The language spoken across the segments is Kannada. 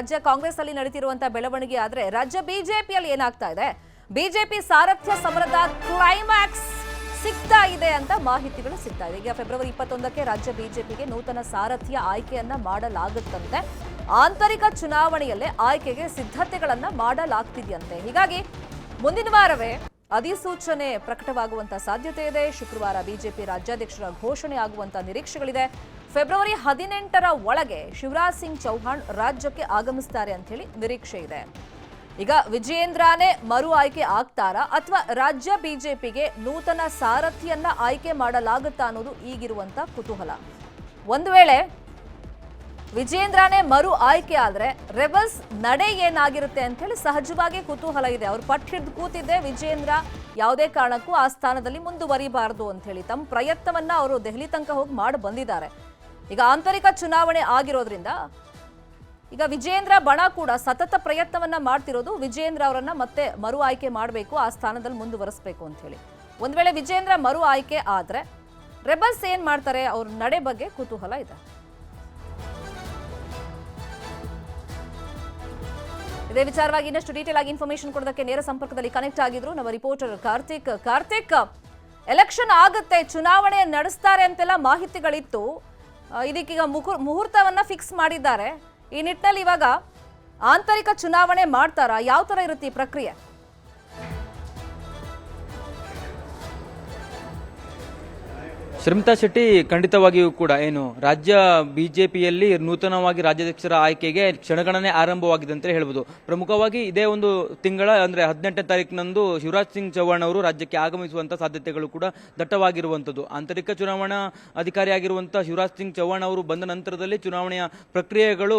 ರಾಜ್ಯ ಕಾಂಗ್ರೆಸ್ ಅಲ್ಲಿ ನಡೀತಿರುವಂತಹ ಬೆಳವಣಿಗೆ ಆದ್ರೆ ರಾಜ್ಯ ಬಿಜೆಪಿಯಲ್ಲಿ ಏನಾಗ್ತಾ ಇದೆ? ಬಿಜೆಪಿ ಸಾರಥ್ಯ ಸಮರದ ಕ್ಲೈಮ್ಯಾಕ್ಸ್ ಸಿಗ್ತಾ ಇದೆ ಅಂತ ಮಾಹಿತಿಗಳು ಸಿಗ್ತಾ ಇದೆ. ಈಗ ಫೆಬ್ರವರಿ ಇಪ್ಪತ್ತೊಂದಕ್ಕೆ ರಾಜ್ಯ ಬಿಜೆಪಿಗೆ ನೂತನ ಸಾರಥ್ಯ ಆಯ್ಕೆಯನ್ನ ಮಾಡಲಾಗುತ್ತಂತೆ. ಆಂತರಿಕ ಚುನಾವಣೆಯಲ್ಲೇ ಆಯ್ಕೆಗೆ ಸಿದ್ಧತೆಗಳನ್ನ ಮಾಡಲಾಗ್ತಿದೆಯಂತೆ. ಹೀಗಾಗಿ ಮುಂದಿನ ವಾರವೇ ಅಧಿಸೂಚನೆ ಪ್ರಕಟವಾಗುವಂತ ಸಾಧ್ಯತೆ ಇದೆ. ಶುಕ್ರವಾರ ಬಿಜೆಪಿ ರಾಜ್ಯಾಧ್ಯಕ್ಷರ ಘೋಷಣೆ ಆಗುವಂತ ನಿರೀಕ್ಷೆಗಳಿದೆ. ಫೆಬ್ರವರಿ ಹದಿನೆಂಟರ ಒಳಗೆ ಶಿವರಾಜ್ ಸಿಂಗ್ ಚೌಹಾಣ್ ರಾಜ್ಯಕ್ಕೆ ಆಗಮಿಸ್ತಾರೆ ಅಂತ ಹೇಳಿ ನಿರೀಕ್ಷೆ ಇದೆ. ಈಗ ವಿಜಯೇಂದ್ರನೇ ಮರು ಆಯ್ಕೆ ಆಗ್ತಾರಾ ಅಥವಾ ರಾಜ್ಯ ಬಿಜೆಪಿಗೆ ನೂತನ ಸಾರಥಿಯನ್ನ ಆಯ್ಕೆ ಮಾಡಲಾಗುತ್ತಾ ಅನ್ನೋದು ಈಗಿರುವಂತ ಕುತೂಹಲ. ಒಂದು ವೇಳೆ ವಿಜೇಂದ್ರನೇ ಮರು ಆಯ್ಕೆ ಆದ್ರೆ ರೆಬಲ್ಸ್ ನಡೆ ಏನಾಗಿರುತ್ತೆ ಅಂತ ಹೇಳಿ ಸಹಜವಾಗಿ ಕುತೂಹಲ ಇದೆ. ಅವ್ರು ಪಟ್ಟು ಹಿಡಿದು ಕೂತಿದ್ದೆ ವಿಜೇಂದ್ರ ಯಾವುದೇ ಕಾರಣಕ್ಕೂ ಆ ಸ್ಥಾನದಲ್ಲಿ ಮುಂದುವರಿಬಾರದು ಅಂತ ಹೇಳಿ ತಮ್ಮ ಪ್ರಯತ್ನವನ್ನ ಅವರು ದೆಹಲಿ ತನಕ ಹೋಗಿ ಮಾಡಿ ಬಂದಿದ್ದಾರೆ. ಈಗ ಆಂತರಿಕ ಚುನಾವಣೆ ಆಗಿರೋದ್ರಿಂದ ಈಗ ವಿಜೇಂದ್ರ ಬಣ ಕೂಡ ಸತತ ಪ್ರಯತ್ನವನ್ನ ಮಾಡ್ತಿರೋದು ವಿಜೇಂದ್ರ ಅವರನ್ನ ಮತ್ತೆ ಮರು ಆಯ್ಕೆ ಮಾಡಬೇಕು, ಆ ಸ್ಥಾನದಲ್ಲಿ ಮುಂದುವರಿಸಬೇಕು ಅಂತ ಹೇಳಿ. ಒಂದ್ ವೇಳೆ ವಿಜೇಂದ್ರ ಮರು ಆಯ್ಕೆ ಆದ್ರೆ ರೆಬಲ್ಸ್ ಏನ್ ಮಾಡ್ತಾರೆ? ಅವ್ರ ನಡೆ ಬಗ್ಗೆ ಕುತೂಹಲ ಇದೆ. ಇದೇ ವಿಚಾರವಾಗಿ ಇನ್ನಷ್ಟು ಡೀಟೇಲ್ ಆಗಿ ಇನ್ಫಾರ್ಮೇಶನ್ ಕೊಡೋದಕ್ಕೆ ನೇರ ಸಂಪರ್ಕದಲ್ಲಿ ಕನೆಕ್ಟ್ ಆಗಿದ್ರು ನಮ್ಮ ರಿಪೋರ್ಟರ್ ಕಾರ್ತಿಕ್. ಕಾರ್ತಿಕ್ ಎಲೆಕ್ಷನ್ ಆಗುತ್ತೆ, ಚುನಾವಣೆ ನಡೆಸ್ತಾರೆ ಅಂತೆಲ್ಲ ಮಾಹಿತಿಗಳಿತ್ತು. ಇದಕ್ಕೀಗ ಮುಹೂರ್ ಮುಹೂರ್ತವನ್ನ ಫಿಕ್ಸ್ ಮಾಡಿದ್ದಾರೆ. ಈ ನಿಟ್ಟಿನಲ್ಲಿ ಇವಾಗ ಆಂತರಿಕ ಚುನಾವಣೆ ಮಾಡ್ತಾರಾ? ಯಾವ ತರ ಇರುತ್ತೆ ಈ ಪ್ರಕ್ರಿಯೆ? ಶ್ರಮಿತಾ ಶೆಟ್ಟಿ ಖಂಡಿತವಾಗಿಯೂ ಕೂಡ ಏನು ರಾಜ್ಯ ಬಿಜೆಪಿಯಲ್ಲಿ ನೂತನವಾಗಿ ರಾಜ್ಯಾಧ್ಯಕ್ಷರ ಆಯ್ಕೆಗೆ ಕ್ಷಣಗಣನೆ ಆರಂಭವಾಗಿದೆ ಅಂತ ಹೇಳ್ಬೋದು. ಪ್ರಮುಖವಾಗಿ ಇದೇ ಒಂದು ತಿಂಗಳ, ಅಂದ್ರೆ ಹದಿನೆಂಟನೇ ತಾರೀಕಿನಂದು ಶಿವರಾಜ್ ಸಿಂಗ್ ಚೌಹಾಣ್ ಅವರು ರಾಜ್ಯಕ್ಕೆ ಆಗಮಿಸುವಂಥ ಸಾಧ್ಯತೆಗಳು ಕೂಡ ದಟ್ಟವಾಗಿರುವಂಥದ್ದು ಆಂತರಿಕ ಚುನಾವಣಾ ಅಧಿಕಾರಿಯಾಗಿರುವಂಥ ಶಿವರಾಜ್ ಸಿಂಗ್ ಚೌಹಾಣ್ ಅವರು ಬಂದ ನಂತರದಲ್ಲಿ ಚುನಾವಣೆಯ ಪ್ರಕ್ರಿಯೆಗಳು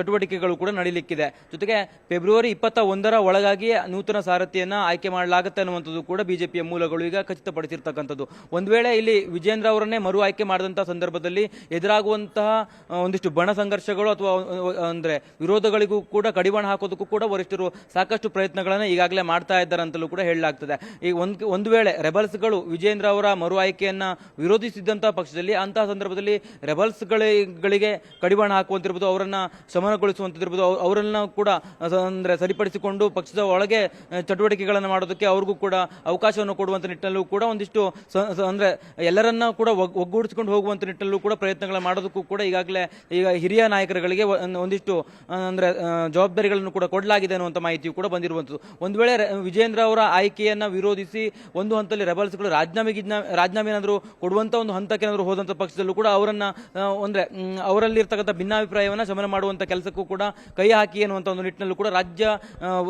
ಚಟುವಟಿಕೆಗಳು ಕೂಡ ನಡೀಲಿಕ್ಕಿದೆ. ಜೊತೆಗೆ ಫೆಬ್ರವರಿ ಇಪ್ಪತ್ತ ಒಂದರ ಒಳಗಾಗಿ ನೂತನ ಸಾರಥಿಯನ್ನು ಆಯ್ಕೆ ಮಾಡಲಾಗುತ್ತೆ ಅನ್ನುವಂಥದ್ದು ಕೂಡ ಬಿಜೆಪಿಯ ಮೂಲಗಳು ಈಗ ಖಚಿತಪಡಿಸಿರ್ತಕ್ಕಂಥದ್ದು. ಒಂದು ವೇಳೆ ಇಲ್ಲಿ ವಿಜೇಂದ್ರ ಅವರನ್ನೇ ಮರು ಆಯ್ಕೆ ಮಾಡಿದಂಥ ಸಂದರ್ಭದಲ್ಲಿ ಎದುರಾಗುವಂತಹ ಒಂದಿಷ್ಟು ಬಣ ಸಂಘರ್ಷಗಳು ಅಥವಾ ಅಂದರೆ ವಿರೋಧಗಳಿಗೂ ಕೂಡ ಕಡಿವಾಣ ಹಾಕೋದಕ್ಕೂ ಕೂಡ ವರಿಷ್ಠರು ಸಾಕಷ್ಟು ಪ್ರಯತ್ನಗಳನ್ನು ಈಗಾಗಲೇ ಮಾಡ್ತಾ ಇದ್ದಾರೆ ಅಂತಲೂ ಕೂಡ ಹೇಳಲಾಗ್ತದೆ. ಈಗ ಒಂದ್, ಒಂದು ವೇಳೆ ರೆಬಲ್ಸ್ಗಳು ವಿಜೇಂದ್ರ ಅವರ ಮರು ಆಯ್ಕೆಯನ್ನು ವಿರೋಧಿಸಿದ್ದಂಥ ಪಕ್ಷದಲ್ಲಿ ಅಂತಹ ಸಂದರ್ಭದಲ್ಲಿ ರೆಬಲ್ಸ್ಗಳಿಗೆ ಕಡಿವಾಣ ಹಾಕುವಂತಿರ್ಬೋದು, ಅವರನ್ನು ಶಮನಗೊಳಿಸುವಂತಿರ್ಬೋದು, ಅವ್- ಅವರನ್ನ ಕೂಡ ಅಂದರೆ ಸರಿಪಡಿಸಿಕೊಂಡು ಪಕ್ಷದ ಒಳಗೆ ಚಟುವಟಿಕೆಗಳನ್ನು ಮಾಡೋದಕ್ಕೆ ಅವ್ರಿಗೂ ಕೂಡ ಅವಕಾಶವನ್ನು ಕೊಡುವಂತ ನಿಟ್ಟಿನಲ್ಲೂ ಕೂಡ ಒಂದಿಷ್ಟು ಅಂದ್ರೆ ಎಲ್ಲರನ್ನ ಕೂಡ ಒಗ್- ಒಗ್ಗೂಡಿಸಿಕೊಂಡು ಹೋಗುವಂತ ನಿಟ್ಟಿನಲ್ಲೂ ಕೂಡ ಪ್ರಯತ್ನಗಳನ್ನು ಮಾಡೋದಕ್ಕೂ ಕೂಡ ಈಗಾಗಲೇ ಈಗ ಹಿರಿಯ ನಾಯಕರುಗಳಿಗೆ ಒಂದಿಷ್ಟು ಅಂದ್ರೆ ಜವಾಬ್ದಾರಿಗಳನ್ನು ಕೂಡ ಕೊಡಲಾಗಿದೆ ಅನ್ನುವಂಥ ಮಾಹಿತಿಯು ಕೂಡ ಬಂದಿರುವಂಥದ್ದು ಒಂದು ವೇಳೆ ವಿಜೇಂದ್ರ ಅವರ ಆಯ್ಕೆಯನ್ನ ವಿರೋಧಿಸಿ ಒಂದು ಹಂತದಲ್ಲಿ ರೆಬಲ್ಸ್ಗಳು ರಾಜೀನಾಮೆ ರಾಜೀನಾಮೆ ಏನಾದರೂ ಕೊಡುವಂತ ಒಂದು ಹಂತಕ್ಕೆ ಏನಾದರೂ ಹೋದಂತ ಪಕ್ಷದಲ್ಲೂ ಕೂಡ ಅವರನ್ನ ಅಂದ್ರೆ ಭಿನ್ನಾಭಿಪ್ರಾಯವನ್ನು ಅವರಲ್ಲಿ ಇರ್ತಕ್ಕಂಥ ಭಿನ್ನಾಭಿಪ್ರಾಯವನ್ನ ಶಮನ ಮಾಡುವಂತ ಕೆಲಸಕ್ಕೂ ಕೂಡ ಕೈ ಹಾಕಿ ಅನ್ನುವಂಥ ಒಂದು ನಿಟ್ಟಿನಲ್ಲೂ ಕೂಡ ರಾಜ್ಯ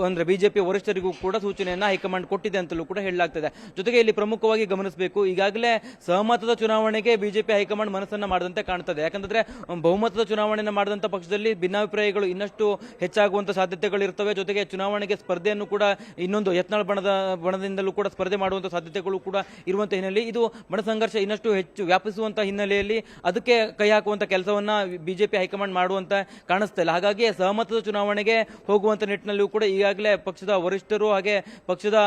ಅಂದ್ರೆ ಬಿಜೆಪಿ ವರಿಷ್ಠರಿಗೂ ಕೂಡ ಸೂಚನೆಯನ್ನ ಹೈಕಮಾಂಡ್ ಕೊಟ್ಟಿದೆ ಅಂತಲೂ ಕೂಡ ಹೇಳಲಾಗ್ತದೆ. ಜೊತೆಗೆ ಇಲ್ಲಿ ಪ್ರಮುಖವಾಗಿ ಗಮನಿಸಬೇಕು, ಈಗಾಗಲೇ ಸಹಮತದ ಚುನಾವಣೆಗೆ ಬಿಜೆಪಿ ಹೈಕಮಾಂಡ್ ಮನಸ್ಸನ್ನ ಮಾಡದಂತೆ ಕಾಣ್ತದೆ ಯಾಕಂದ್ರೆ ಬಹುಮತದ ಚುನಾವಣೆಯನ್ನು ಮಾಡಿದಂತ ಪಕ್ಷದಲ್ಲಿ ಭಿನ್ನಾಭಿಪ್ರಾಯಗಳು ಇನ್ನಷ್ಟು ಹೆಚ್ಚಾಗುವಂತ ಸಾಧ್ಯತೆಗಳು ಇರ್ತವೆ. ಜೊತೆಗೆ ಚುನಾವಣೆಗೆ ಸ್ಪರ್ಧೆಯನ್ನು ಕೂಡ ಇನ್ನೊಂದು ಯತ್ನಾಳ್ ಬಣದ, ಬಣದಿಂದಲೂ ಕೂಡ ಸ್ಪರ್ಧೆ ಮಾಡುವಂತ ಸಾಧ್ಯತೆಗಳು ಕೂಡ ಇರುವಂತ ಹಿನ್ನೆಲೆ ಇದು ಬಣ ಸಂಘರ್ಷ ಇನ್ನಷ್ಟು ಹೆಚ್ಚು ವ್ಯಾಪಿಸುವಂತ ಹಿನ್ನೆಲೆಯಲ್ಲಿ ಅದಕ್ಕೆ ಕೈ ಹಾಕುವಂತ ಕೆಲಸವನ್ನ ಬಿಜೆಪಿ ಹೈಕಮಾಂಡ್ ಮಾಡುವಂತ ಕಾಣಿಸ್ತಾ ಇಲ್ಲ. ಹಾಗಾಗಿ ಸಹಮತದ ಚುನಾವಣೆಗೆ ಹೋಗುವಂತ ನಿಟ್ಟಿನಲ್ಲೂ ಕೂಡ ಈಗಾಗಲೇ ಪಕ್ಷದ ವರಿಷ್ಠರು ಹಾಗೆ ಪಕ್ಷದ,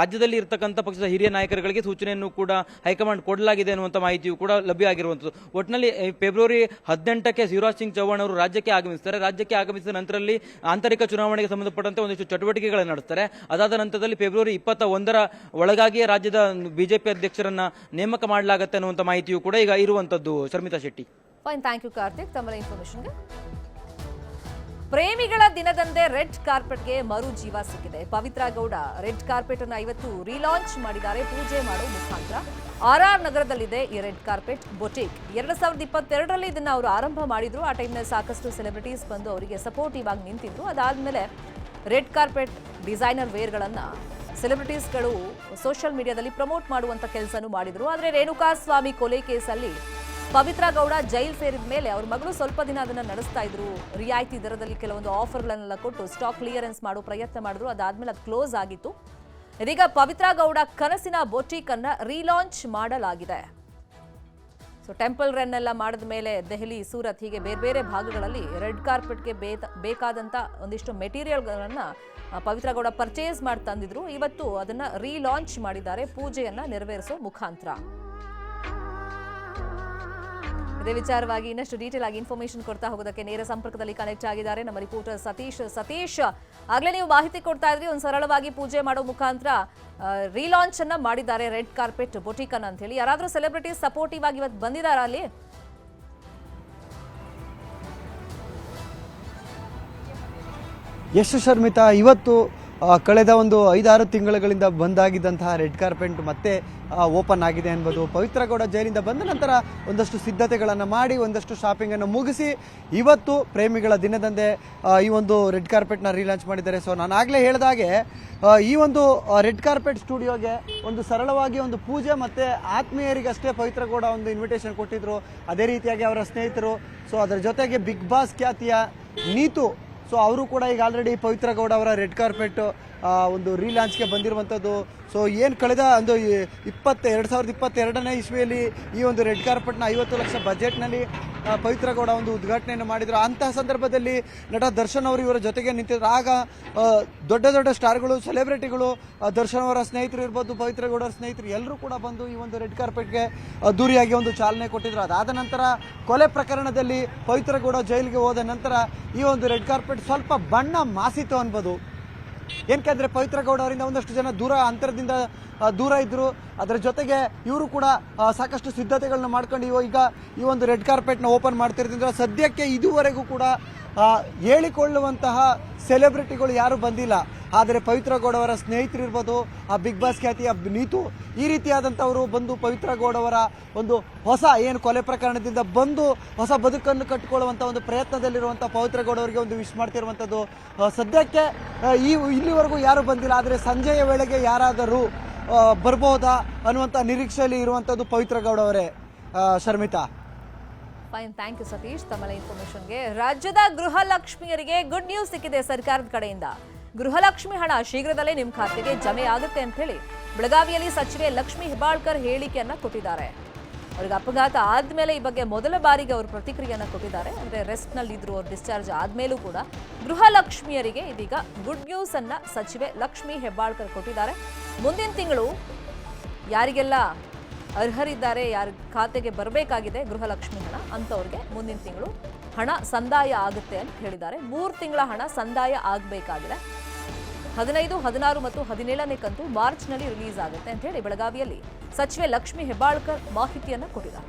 ರಾಜ್ಯದಲ್ಲಿ ಇರ್ತಕ್ಕಂಥ ಪಕ್ಷದ ಹಿರಿಯ ನಾಯಕರುಗಳಿಗೆ ಸೂಚನೆಯನ್ನು ಕೂಡ ಹೈಕಮಾಂಡ್ ಕೊಡಲಾಗಿದೆ ಅನ್ನುವಂಥ ಮಾಹಿತಿಯು ಕೂಡ ಲಭ್ಯ ಆಗಿರುವಂಥದ್ದು. ಒಟ್ಟಿನಲ್ಲಿ ಫೆಬ್ರವರಿ ಹದಿನೆಂಟಕ್ಕೆ ಶಿವರಾಜ್ ಸಿಂಗ್ ಚೌಹಾಣ್ ಅವರು ರಾಜ್ಯಕ್ಕೆ ಆಗಮಿಸ್ತಾರೆ. ರಾಜ್ಯಕ್ಕೆ ಆಗಮಿಸಿದ ನಂತರದಲ್ಲಿ ಆಂತರಿಕ ಚುನಾವಣೆಗೆ ಸಂಬಂಧಪಟ್ಟಂತೆ ಒಂದಿಷ್ಟು ಚಟುವಟಿಕೆಗಳನ್ನು ನಡೆಸ್ತಾರೆ. ಅದಾದ ನಂತರದಲ್ಲಿ ಫೆಬ್ರವರಿ ಇಪ್ಪತ್ತ ಒಂದರ ಒಳಗಾಗಿಯೇ ರಾಜ್ಯದ ಬಿಜೆಪಿ ಅಧ್ಯಕ್ಷರನ್ನ ನೇಮಕ ಮಾಡಲಾಗುತ್ತೆ ಅನ್ನುವಂಥ ಮಾಹಿತಿಯು ಕೂಡ ಈಗ ಇರುವಂತದ್ದು Sharmita Shetty. Fine thank you Karthik. ತಮ್ಮ ಇನ್ಫಾರ್ಮೇಶನ್ಗೆ ಪ್ರೇಮಿಗಳ ದಿನದಂದೇ ರೆಡ್ ಕಾರ್ಪೆಟ್ಗೆ ಮರು ಜೀವ ಸಿಕ್ಕಿದೆ. ಪವಿತ್ರ ಗೌಡ ರೆಡ್ ಕಾರ್ಪೆಟ್ ಅನ್ನು ಇವತ್ತು ರೀಲಾಂಚ್ ಮಾಡಿದ್ದಾರೆ. ಪೂಜೆ ಮಾಡೋ ಮುಖಾಂತರ. ಆರ್ ಆರ್ ನಗರದಲ್ಲಿದೆ ಈ ರೆಡ್ ಕಾರ್ಪೆಟ್ ಬೊಟೇಕ್. ಎರಡು ಸಾವಿರದ ಇಪ್ಪತ್ತೆರಡರಲ್ಲಿ ಇದನ್ನ ಅವರು ಆರಂಭ ಮಾಡಿದ್ರು. ಆ ಟೈಮ್ನಲ್ಲಿ ಸಾಕಷ್ಟು ಸೆಲೆಬ್ರಿಟೀಸ್ ಬಂದು ಅವರಿಗೆ ಸಪೋರ್ಟಿವ್ ಆಗಿ ನಿಂತಿದ್ರು. ಅದಾದ್ಮೇಲೆ ರೆಡ್ ಕಾರ್ಪೆಟ್ ಡಿಸೈನರ್ ವೇರ್ಗಳನ್ನ ಸೆಲೆಬ್ರಿಟೀಸ್ಗಳು ಸೋಷಿಯಲ್ ಮೀಡಿಯಾದಲ್ಲಿ ಪ್ರಮೋಟ್ ಮಾಡುವಂತ ಕೆಲಸನೂ ಮಾಡಿದ್ರು. ಆದರೆ ರೇಣುಕಾ ಸ್ವಾಮಿ ಕೊಲೆ ಕೇಸಲ್ಲಿ ಪವಿತ್ರ ಗೌಡ ಜೈಲ್ ಸೇರಿದ ಮೇಲೆ ಅವ್ರ ಮಗಳು ಸ್ವಲ್ಪ ದಿನ ಅದನ್ನ ನಡೆಸ್ತಾ ಇದ್ರು. ರಿಯಾಯಿತಿ ದರದಲ್ಲಿ ಕೆಲವೊಂದು ಆಫರ್ಗಳನ್ನೆಲ್ಲ ಕೊಟ್ಟು ಸ್ಟಾಕ್ ಕ್ಲಿಯರೆನ್ಸ್ ಮಾಡೋ ಪ್ರಯತ್ನ ಮಾಡಿದ್ರು. ಅದಾದ್ಮೇಲೆ ಅದು ಕ್ಲೋಸ್ ಆಗಿತ್ತು. ಇದೀಗ ಪವಿತ್ರ ಗೌಡ ಕನಸಿನ ಬೊಟೀಕ್ ಅನ್ನ ರೀಲಾಂಚ್ ಮಾಡಲಾಗಿದೆ. ಸೊ ಟೆಂಪಲ್ ರನ್ ಎಲ್ಲ ಮಾಡಿದ ಮೇಲೆ ದೆಹಲಿ, ಸೂರತ್ ಹೀಗೆ ಬೇರೆ ಬೇರೆ ಭಾಗಗಳಲ್ಲಿ ರೆಡ್ ಕಾರ್ಪೆಟ್ಗೆ ಬೇಕಾದಂಥ ಒಂದಿಷ್ಟು ಮೆಟೀರಿಯಲ್ಗಳನ್ನು ಪವಿತ್ರ ಗೌಡ ಪರ್ಚೇಸ್ ಮಾಡಿ ತಂದಿದ್ರು ಇವತ್ತು ಅದನ್ನ ರೀಲಾಂಚ್ ಮಾಡಿದ್ದಾರೆ. ಪೂಜೆಯನ್ನ ನೆರವೇರಿಸೋ ಮುಖಾಂತರ. ಇದೇ. ವಿಚಾರವಾಗಿ ಇನ್ನಷ್ಟು ಡೀಟೇಲ್ ಆಗಿ ಇನ್ಫಾರ್ಮೇಶನ್ ಕೊಡ್ತಾ ಹೋಗೋದಕ್ಕೆ ನೇರ ಸಂಪರ್ಕದಲ್ಲಿ ಕನೆಕ್ಟ್ ಆಗಿದ್ದಾರೆ ನಮ್ಮ ರಿಪೋರ್ಟರ್ ಸತೀಶ್. ಸತೀಶ್, ಆಗ್ಲೇ ನೀವು ಮಾಹಿತಿ ಕೊಡ್ತಾ ಇದ್ರಿ. ಒಂದು ಸರಳವಾಗಿ ಪೂಜೆ ಮಾಡೋ ಮುಖಾಂತರ ರೀಲಾಂಚ್ ಅನ್ನ ಮಾಡಿದ್ದಾರೆ ರೆಡ್ ಕಾರ್ಪೆಟ್ ಬೊಟಿಕನ್ ಅಂತ ಹೇಳಿ ಯಾರಾದರೂ ಸೆಲೆಬ್ರಿಟೀಸ್ ಸಪೋರ್ಟಿವ್ ಆಗಿ ಇವತ್ತು ಬಂದಿದ್ದಾರಾ ಅಲ್ಲಿ? ಯಶ್ ಶರ್ಮಿತಾ, ಇವತ್ತು ಕಳೆದ ಒಂದು ಐದಾರು ತಿಂಗಳುಗಳಿಂದ ಬಂದಾಗಿದ್ದಂತಹ ರೆಡ್ ಕಾರ್ಪೆಟ್ ಮತ್ತೆ ಓಪನ್ ಆಗಿದೆ ಎಂಬುದು ಪವಿತ್ರಗೌಡ ಜೈಲಿಂದ ಬಂದ ನಂತರ ಒಂದಷ್ಟು ಸಿದ್ಧತೆಗಳನ್ನು ಮಾಡಿ, ಒಂದಷ್ಟು ಶಾಪಿಂಗನ್ನು ಮುಗಿಸಿ, ಇವತ್ತು ಪ್ರೇಮಿಗಳ ದಿನದಂದೇ ಈ ಒಂದು ರೆಡ್ ಕಾರ್ಪೆಟ್ನ ರೀಲಾಂಚ್ ಮಾಡಿದ್ದಾರೆ. ಸೊ ನಾನು ಆಗಲೇ ಹೇಳಿದಾಗೆ ಈ ಒಂದು ರೆಡ್ ಕಾರ್ಪೆಟ್ ಸ್ಟುಡಿಯೋಗೆ ಒಂದು ಸರಳವಾಗಿ ಒಂದು ಪೂಜೆ ಮತ್ತು ಆತ್ಮೀಯರಿಗಷ್ಟೇ ಪವಿತ್ರಗೌಡ ಒಂದು ಇನ್ವಿಟೇಷನ್ ಕೊಟ್ಟಿದ್ದರು ಅದೇ ರೀತಿಯಾಗಿ ಅವರ ಸ್ನೇಹಿತರು. ಸೊ ಅದರ ಜೊತೆಗೆ ಬಿಗ್ ಬಾಸ್ ಖ್ಯಾತಿಯ ನೀತು ಸೊ ಅವರು ಕೂಡ ಈಗ ಆಲ್ರೆಡಿ ಪವಿತ್ರ ಗೌಡ ಅವರ ರೆಡ್ ಕಾರ್ಪೆಟ್ ಒಂದು ರೀಲಾಂಚ್ಗೆ ಬಂದಿರುವಂಥದ್ದು. ಸೊ ಏನು ಕಳೆದ ಒಂದು ಇಪ್ಪತ್ತೆರಡು ಸಾವಿರದ ಇಪ್ಪತ್ತೆರಡನೇ ಇಸ್ವಿಯಲ್ಲಿ ಈ ಒಂದು ರೆಡ್ ಕಾರ್ಪೆಟ್ನ ಐವತ್ತು ಲಕ್ಷ ಬಜೆಟ್ನಲ್ಲಿ ಪವಿತ್ರಗೌಡ ಪವಿತ್ರ ಗೌಡ ಒಂದು ಉದ್ಘಾಟನೆಯನ್ನು ಮಾಡಿದರು. ಅಂತಹ ಸಂದರ್ಭದಲ್ಲಿ ನಟ ದರ್ಶನ್ ಅವರು ಇವರ ಜೊತೆಗೆ ನಿಂತಿದ್ರು. ಆಗ ದೊಡ್ಡ ದೊಡ್ಡ ಸ್ಟಾರ್ಗಳು ಸೆಲೆಬ್ರಿಟಿಗಳು ದರ್ಶನ್ ಅವರ ಸ್ನೇಹಿತರು ಇರ್ಬೋದು ಪವಿತ್ರಗೌಡರ ಸ್ನೇಹಿತರು ಎಲ್ಲರೂ ಕೂಡ ಬಂದು ಈ ಒಂದು ರೆಡ್ ಕಾರ್ಪೆಟ್ಗೆ ಅದ್ದೂರಿಯಾಗಿ ಒಂದು ಚಾಲನೆ ಕೊಟ್ಟಿದ್ರು. ಅದಾದ ನಂತರ ಕೊಲೆ ಪ್ರಕರಣದಲ್ಲಿ ಪವಿತ್ರಗೌಡ ಜೈಲಿಗೆ ಹೋದ ನಂತರ ಈ ಒಂದು ರೆಡ್ ಕಾರ್ಪೆಟ್ ಸ್ವಲ್ಪ ಬಣ್ಣ ಮಾಸಿತು ಅನ್ಬೋದು. ಏನಕ್ಕಂದ್ರೆ ಪವಿತ್ರ ಗೌಡ ಅವರಿಂದ ಒಂದಷ್ಟು ಜನ ದೂರ ಅಂತರದಿಂದ ದೂರ ಇದ್ರು. ಅದರ ಜೊತೆಗೆ ಇವರು ಕೂಡ ಸಾಕಷ್ಟು ಸಿದ್ಧತೆಗಳನ್ನ ಮಾಡ್ಕೊಂಡು ಈಗ ಈ ಒಂದು ರೆಡ್ ಕಾರ್ಪೆಟ್ನ ಓಪನ್ ಮಾಡ್ತಿರೋದ್ರಿಂದ ಸದ್ಯಕ್ಕೆ ಇದುವರೆಗೂ ಕೂಡ ಹೇಳಿಕೊಳ್ಳುವಂತಹ ಸೆಲೆಬ್ರಿಟಿಗಳು ಯಾರು ಬಂದಿಲ್ಲ. ಆದರೆ ಪವಿತ್ರ ಗೌಡವರ ಸ್ನೇಹಿತರು ಇರ್ಬೋದು, ಆ ಬಿಗ್ ಬಾಸ್ ಖ್ಯಾತಿಯ ನೀತು, ಈ ರೀತಿಯಾದಂಥವರು ಬಂದು ಪವಿತ್ರ ಗೌಡವರ ಒಂದು ಹೊಸ ಏನು ಕೊಲೆ ಪ್ರಕರಣದಿಂದ ಬಂದು ಹೊಸ ಬದುಕನ್ನು ಕಟ್ಟಿಕೊಳ್ಳುವಂಥ ಒಂದು ಪ್ರಯತ್ನದಲ್ಲಿರುವಂಥ ಪವಿತ್ರ ಗೌಡವರಿಗೆ ಒಂದು ವಿಶ್ ಮಾಡ್ತಿರುವಂಥದ್ದು. ಸದ್ಯಕ್ಕೆ ಈ ಇಲ್ಲಿವರೆಗೂ ಯಾರು ಬಂದಿಲ್ಲ, ಆದರೆ ಸಂಜೆಯ ವೇಳೆಗೆ ಯಾರಾದರೂ ಬರ್ಬೋದಾ ಅನ್ನುವಂಥ ನಿರೀಕ್ಷೆಯಲ್ಲಿ ಇರುವಂಥದ್ದು Pavithra ಗೌಡವರೇ. Sharmita. Fine thank you Satish ತಮ್ಮೆಲ್ಲ ಇನ್ಫಾರ್ಮೇಶನ್ಗೆ ರಾಜ್ಯದ ಗೃಹಲಕ್ಷ್ಮಿಯರಿಗೆ ಗುಡ್ ನ್ಯೂಸ್ ಸಿಕ್ಕಿದೆ ಸರ್ಕಾರದ ಕಡೆಯಿಂದ. ಗೃಹಲಕ್ಷ್ಮಿ ಹಣ ಶೀಘ್ರದಲ್ಲೇ ನಿಮ್ಮ ಖಾತೆಗೆ ಜಮೆ ಆಗುತ್ತೆ ಅಂತ ಹೇಳಿ ಬೆಳಗಾವಿಯಲ್ಲಿ ಸಚಿವೆ ಲಕ್ಷ್ಮಿ ಹೆಬ್ಬಾಳ್ಕರ್ ಹೇಳಿಕೆಯನ್ನ ಕೊಟ್ಟಿದ್ದಾರೆ. ಅವ್ರಿಗೆ ಅಪಘಾತ ಆದ್ಮೇಲೆ ಈ ಬಗ್ಗೆ ಮೊದಲ ಬಾರಿಗೆ ಅವರು ಪ್ರತಿಕ್ರಿಯೆಯನ್ನು ಕೊಟ್ಟಿದ್ದಾರೆ. ಅಂದ್ರೆ ರೆಸ್ಟ್ನಲ್ಲಿ ಇದ್ರು ಅವ್ರು ಡಿಸ್ಚಾರ್ಜ್ ಆದಮೇಲೂ ಕೂಡ ಗೃಹಲಕ್ಷ್ಮಿಯರಿಗೆ ಇದೀಗ ಗುಡ್ ನ್ಯೂಸ್ ಅನ್ನ ಸಚಿವೆ ಲಕ್ಷ್ಮಿ ಹೆಬ್ಬಾಳ್ಕರ್ ಕೊಟ್ಟಿದ್ದಾರೆ. ಮುಂದಿನ ತಿಂಗಳು ಯಾರಿಗೆಲ್ಲ ಅರ್ಹರಿದ್ದಾರೆ, ಯಾರ ಖಾತೆಗೆ ಬರಬೇಕಾಗಿದೆ ಗೃಹಲಕ್ಷ್ಮಿ ಹಣ ಅಂತವ್ರಿಗೆ ಮುಂದಿನ ತಿಂಗಳು ಹಣ ಸಂದಾಯ ಆಗುತ್ತೆ ಅಂತ ಹೇಳಿದ್ದಾರೆ. ಮೂರು ತಿಂಗಳ ಹಣ ಸಂದಾಯ ಆಗಬೇಕಾಗಿದೆ. ಹದಿನೈದು, ಹದಿನಾರು ಮತ್ತು ಹದಿನೇಳನೇ ಕಂತು ಮಾರ್ಚ್ನಲ್ಲಿ ರಿಲೀಸ್ ಆಗುತ್ತೆ ಅಂತ ಹೇಳಿ ಬೆಳಗಾವಿಯಲ್ಲಿ ಸಚಿವೆ ಲಕ್ಷ್ಮಿ ಹೆಬ್ಬಾಳ್ಕರ್ ಮಾಹಿತಿಯನ್ನು ಕೊಟ್ಟಿದ್ದಾರೆ.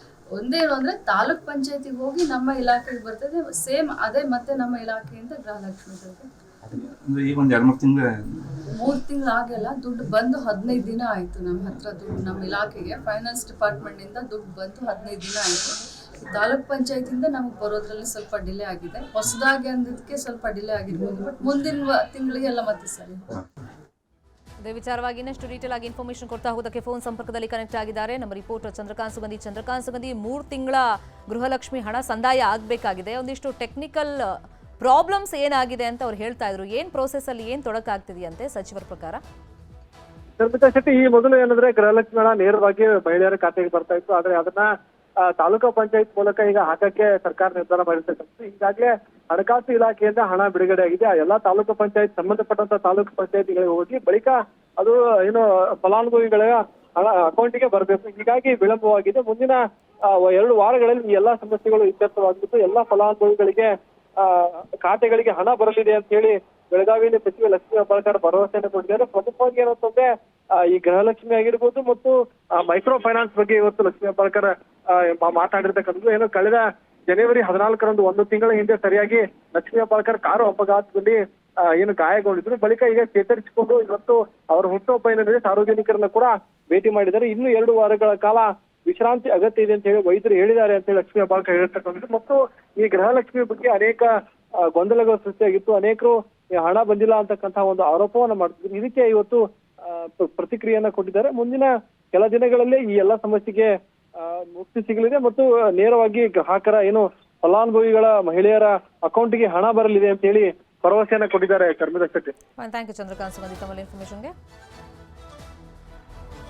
ಒಂದೇನು ಅಂದ್ರೆ ತಾಲೂಕ್ ಪಂಚಾಯತಿಗೆ ಹೋಗಿ ನಮ್ಮ ಇಲಾಖೆಗೆ ಬರ್ತದೆ ಸೇಮ್ ಅದೇ ಮತ್ತೆ ನಮ್ಮ ಇಲಾಖೆಯಿಂದ ಗೃಹಲಕ್ಷ್ಮಿ ಅಂದ್ರೆ ಈಗ ಒಂದ್ ಎರಡ್ ಮೂರ್ ತಿಂಗಳು ಮೂರು ತಿಂಗಳು ಆಗಲ್ಲ ದುಡ್ಡು ಬಂದು ಹದಿನೈದು ದಿನ ಆಯ್ತು ನಮ್ಮ ಹತ್ರ ದುಡ್ಡು ನಮ್ಮ ಇಲಾಖೆಗೆ. ಫೈನಾನ್ಸ್ ಡಿಪಾರ್ಟ್ಮೆಂಟ್ ಇಂದ ದುಡ್ಡು ಬಂದು ಹದಿನೈದು ದಿನ ಆಯ್ತು. ತಾಲೂಕ್ ಪಂಚಾಯತಿಂದ ನಮಗೆ ಬರೋದ್ರಲ್ಲಿ ಸ್ವಲ್ಪ ಡಿಲೇ ಆಗಿದೆ. ಹೊಸದಾಗಿ ಅಂದಿದ್ದಕ್ಕೆ ಸ್ವಲ್ಪ ಡಿಲೇ ಆಗಿರ್ಬೋದು ಬಟ್ ಮುಂದಿನ ತಿಂಗಳಿಗೆಲ್ಲ ಮತ್ತೆ ಸರಿ. ಇದೇ ವಿಚಾರವಾಗಿ ಇನ್ನಷ್ಟು ಡೀಟೇಲ್ ಆಗಿ ಇನ್ಫಾರ್ಮೇಶನ್ ಕೊಡ್ತಾ ಹೋಗೋದಕ್ಕೆ ಫೋನ್ ಸಂಪರ್ಕದಲ್ಲಿ ಕನೆಕ್ಟ್ ಆಗಿದ್ದಾರೆ. ನಮ್ಮ ರಿಪೋರ್ಟರ್ ಚಂದ್ರಕಾಂತ್ ಸುಗಂಧಿ. ಚಂದ್ರಕಾಂತ್ ಸುಗಂಧಿ, ಮೂರು ತಿಂಗಳ ಗೃಹಲಕ್ಷ್ಮಿ ಹಣ ಸಂದಾಯ ಆಗಬೇಕಾಗಿದೆ. ಒಂದಿಷ್ಟು ಟೆಕ್ನಿಕಲ್ ಪ್ರಾಬ್ಲಮ್ಸ್ ಏನಾಗಿದೆ ಅಂತ ಅವ್ರು ಹೇಳ್ತಾ ಇದ್ರು. ಏನ್ ಪ್ರೊಸೆಸ್ ಅಲ್ಲಿ ಏನ್ ತೊಡಕಾಗ್ತಿದೆಯಂತೆ ಸಚಿವರ ಪ್ರಕಾರ? ಶರ್ಮಿತಾ ಶೆಟ್ಟಿ, ಈ ಮೊದಲು ಏನಂದ್ರೆ ಗೃಹಲಕ್ಷ್ಮಿ ಹಣ ನೇರವಾಗಿ ಮಹಿಳೆಯರ ಖಾತೆಗೆ ಬರ್ತಾ ಇತ್ತು. ಆದ್ರೆ ಅದನ್ನ ತಾಲೂಕಾ ಪಂಚಾಯತ್ ಮೂಲಕ ಈಗ ಹಾಕಕ್ಕೆ ಸರ್ಕಾರ ನಿರ್ಧಾರ ಮಾಡಿರ್ತಕ್ಕಂಥದ್ದು. ಈಗಾಗಲೇ ಹಣಕಾಸು ಇಲಾಖೆಯಿಂದ ಹಣ ಬಿಡುಗಡೆ ಆಗಿದೆ. ಆ ಎಲ್ಲಾ ತಾಲೂಕು ಪಂಚಾಯತ್ ಸಂಬಂಧಪಟ್ಟಂತ ತಾಲೂಕು ಪಂಚಾಯತಿಗಳಿಗೆ ಹೋಗಿ ಬಳಿಕ ಅದು ಏನು ಫಲಾನುಭವಿಗಳ ಹಣ, ಅಕೌಂಟಿಗೆ ಬರಬೇಕು. ಹೀಗಾಗಿ ವಿಳಂಬವಾಗಿದೆ. ಮುಂದಿನ ಎರಡು ವಾರಗಳಲ್ಲಿ ಈ ಎಲ್ಲಾ ಸಮಸ್ಯೆಗಳು ಇತ್ಯರ್ಥವಾಗಿದ್ದು ಎಲ್ಲಾ ಫಲಾನುಭವಿಗಳಿಗೆ ಖಾತೆಗಳಿಗೆ ಹಣ ಬರಲಿದೆ ಅಂತ ಹೇಳಿ ಬೆಳಗಾವಿಯಲ್ಲಿ ಸಚಿವ ಲಕ್ಷ್ಮೀ ಹೆಬ್ಬಾಳ್ಕರ್ ಭರವಸೆಯನ್ನು ಕೊಟ್ಟಿದ್ದಾರೆ. ಪ್ರಮುಖವಾಗಿ ಏನಂತಂದ್ರೆ ಈ ಗೃಹಲಕ್ಷ್ಮಿ ಆಗಿರ್ಬೋದು ಮತ್ತು ಮೈಕ್ರೋ ಫೈನಾನ್ಸ್ ಬಗ್ಗೆ ಇವತ್ತು ಲಕ್ಷ್ಮೀ ಹೆಬ್ಬಾಳ್ಕರ್ ಮಾತಾಡಿರ್ತಕ್ಕಂಥದ್ದು. ಏನು ಕಳೆದ ಜನವರಿ ಹದಿನಾಲ್ಕರಂದು ಒಂದು ತಿಂಗಳ ಹಿಂದೆ ಸರಿಯಾಗಿ ಲಕ್ಷ್ಮೀ ಪಾಲ್ಕರ್ ಕಾರು ಅಪಘಾತದಲ್ಲಿ ಏನು ಗಾಯಗೊಂಡಿದ್ರು. ಬಳಿಕ ಈಗ ಚೇತರಿಸಿಕೊಂಡು ಇವತ್ತು ಅವರ ಹುಟ್ಟುಹಬ್ಬ ಸಾರ್ವಜನಿಕರನ್ನ ಕೂಡ ಭೇಟಿ ಮಾಡಿದ್ದಾರೆ. ಇನ್ನು ಎರಡು ವಾರಗಳ ಕಾಲ ವಿಶ್ರಾಂತಿ ಅಗತ್ಯ ಇದೆ ಅಂತ ಹೇಳಿ ವೈದ್ಯರು ಹೇಳಿದ್ದಾರೆ ಅಂತ ಹೇಳಿ ಲಕ್ಷ್ಮೀ ಪಾಲ್ಕ ಹೇಳಿರ್ತಕ್ಕಂಥದ್ದು ಮತ್ತು ಈ ಗೃಹಲಕ್ಷ್ಮಿ ಬಗ್ಗೆ ಅನೇಕ ಗೊಂದಲಗಳು ಸೃಷ್ಟಿಯಾಗಿತ್ತು. ಅನೇಕರು ಹಣ ಬಂದಿಲ್ಲ ಅಂತಕ್ಕಂತಹ ಒಂದು ಆರೋಪವನ್ನ ಮಾಡ್ತಿದ್ರು. ಇದಕ್ಕೆ ಇವತ್ತು ಪ್ರತಿಕ್ರಿಯೆಯನ್ನ ಕೊಟ್ಟಿದ್ದಾರೆ. ಮುಂದಿನ ಕೆಲ ದಿನಗಳಲ್ಲೇ ಈ ಎಲ್ಲ ಸಮಸ್ಯೆಗೆ ಮುಕ್ತಿ ಸಿಗಲಿದೆ ಮತ್ತು ನೇರವಾಗಿ ಗ್ರಾಹಕರ ಏನು ಫಲಾನುಭವಿಗಳ ಮಹಿಳೆಯರ ಅಕೌಂಟ್ಗೆ ಹಣ ಬರಲಿದೆ ಅಂತ ಹೇಳಿ ಭರವಸೆಯನ್ನ ಕೊಟ್ಟಿದ್ದಾರೆ ಕರ್ಮದಕ್ಷತೆ. Thank you Chandrakant ಇನ್ಫಾರ್ಮೇಷನ್ಗೆ